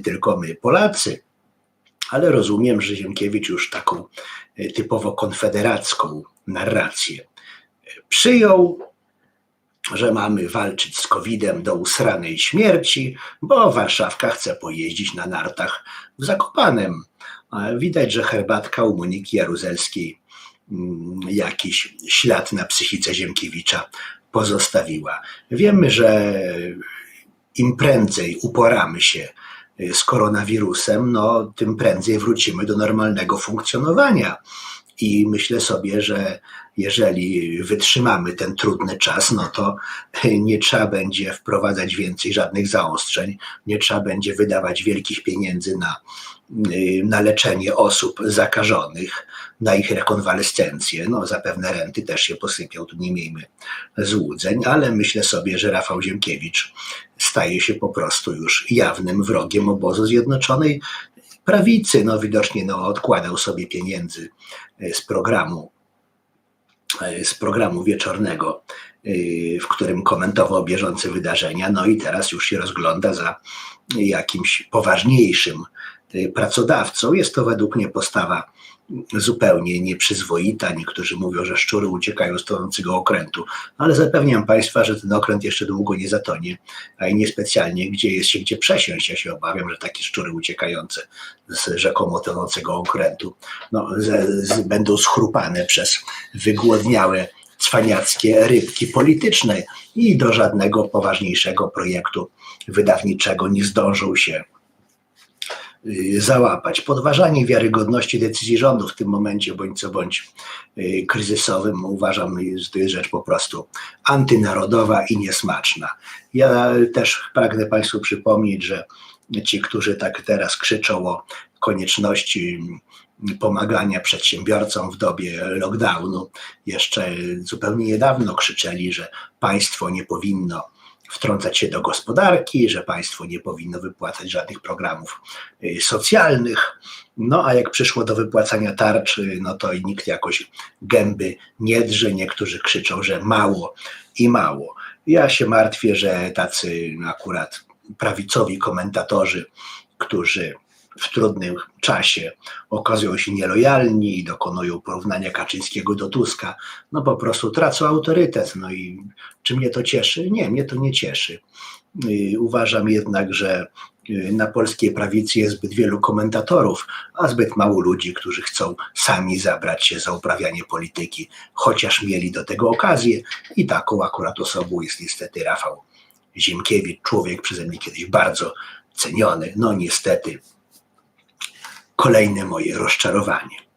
tylko my, Polacy. Ale rozumiem, że Ziemkiewicz już taką e, typowo konfederacką narrację przyjął, że mamy walczyć z COVID-em do usranej śmierci, bo Warszawka chce pojeździć na nartach w Zakopanem. Widać, że herbatka u Moniki Jaruzelskiej mm, jakiś ślad na psychice Ziemkiewicza pozostawiła. Wiemy, że im prędzej uporamy się z koronawirusem, no, tym prędzej wrócimy do normalnego funkcjonowania. I myślę sobie, że jeżeli wytrzymamy ten trudny czas, no to nie trzeba będzie wprowadzać więcej żadnych zaostrzeń, nie trzeba będzie wydawać wielkich pieniędzy na, na leczenie osób zakażonych, na ich rekonwalescencję. No, zapewne renty też się posypią, tu nie miejmy złudzeń, ale myślę sobie, że Rafał Ziemkiewicz staje się po prostu już jawnym wrogiem obozu Zjednoczonej Prawicy. No, widocznie no, odkładał sobie pieniędzy z programu z programu wieczornego, w którym komentował bieżące wydarzenia, no i teraz już się rozgląda za jakimś poważniejszym pracodawcą. Jest to według mnie postawa zupełnie nieprzyzwoita. Niektórzy mówią, że szczury uciekają z tonącego okrętu, ale zapewniam Państwa, że ten okręt jeszcze długo nie zatonie, a i niespecjalnie gdzie jest się gdzie przesiąść. Ja się obawiam, że takie szczury uciekające z rzekomo tonącego okrętu no, z, z, będą schrupane przez wygłodniałe cwaniackie rybki polityczne i do żadnego poważniejszego projektu wydawniczego nie zdążą się załapać. Podważanie wiarygodności decyzji rządu w tym momencie, bądź co bądź y, kryzysowym, uważam, to jest rzecz po prostu antynarodowa i niesmaczna. Ja też pragnę Państwu przypomnieć, że ci, którzy tak teraz krzyczą o konieczności pomagania przedsiębiorcom w dobie lockdownu, jeszcze zupełnie niedawno krzyczeli, że państwo nie powinno wtrącać się do gospodarki, że państwo nie powinno wypłacać żadnych programów y, socjalnych. No a jak przyszło do wypłacania tarczy, no to i nikt jakoś gęby nie drze. Niektórzy krzyczą, że mało i mało. Ja się martwię, że tacy akurat prawicowi komentatorzy, którzy w trudnym czasie okazują się nielojalni i dokonują porównania Kaczyńskiego do Tuska, no po prostu tracą autorytet. No i czy mnie to cieszy? Nie, mnie to nie cieszy. Y, uważam jednak, że y, na polskiej prawicy jest zbyt wielu komentatorów, a zbyt mało ludzi, którzy chcą sami zabrać się za uprawianie polityki, chociaż mieli do tego okazję. I taką akurat osobą jest niestety Rafał Ziemkiewicz, człowiek przeze mnie kiedyś bardzo ceniony. No niestety kolejne moje rozczarowanie.